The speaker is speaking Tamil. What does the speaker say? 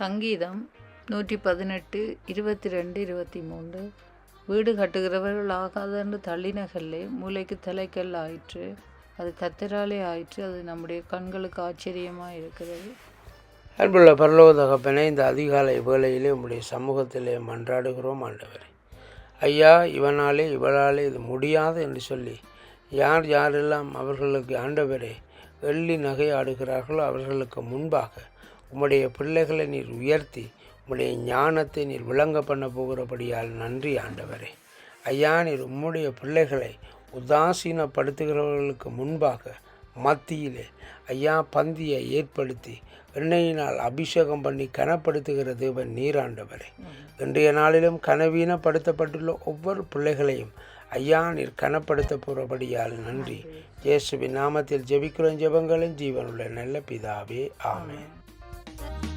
சங்கீதம் நூற்றி பதினெட்டு இருபத்தி ரெண்டு இருபத்தி மூன்று வீடு கட்டுகிறவர்கள் ஆகாதென்று தள்ளின கல்லே மூளைக்கு தலைக்கல் ஆயிற்று. அது கத்திராலே ஆயிற்று. அது நம்முடைய கண்களுக்கு ஆச்சரியமாக இருக்கிறது. அன்புள்ள பரலோக தகப்பனே இந்த அதிகாலை வேளையிலே உங்களுடைய சமூகத்திலே மன்றாடுகிறோம் ஆண்டவரே. ஐயா இவனாலே இவளாலே இது முடியாது என்று சொல்லி யார் யாரெல்லாம் அவர்களுக்கு ஆண்டவரே வெள்ளி நகையாடுகிறார்களோ அவர்களுக்கு முன்பாக உம்முடைய பிள்ளைகளை நீர் உயர்த்தி உம்முடைய ஞானத்தை நீர் விளங்க பண்ண போகிறபடியால் நன்றி ஆண்டவரே. ஐயா நீர் உம்முடைய பிள்ளைகளை உதாசீனப்படுத்துகிறவர்களுக்கு முன்பாக மத்தியிலே ஐயா பந்தியை ஏற்படுத்தி எண்ணெயினால் அபிஷேகம் பண்ணி கனப்படுத்துகிற தேவன் நீராண்டவரே இன்றைய நாளிலும் கனவீனப்படுத்தப்பட்டுள்ள ஒவ்வொரு பிள்ளைகளையும் ஐயா நீர் கனப்படுத்த போகிறபடியால் நன்றி. இயேசுவின் நாமத்தில் ஜெபிக்கிறோம் ஜெபங்களும் ஜீவனுள்ள நல்ல பிதாவே ஆமென். Yeah.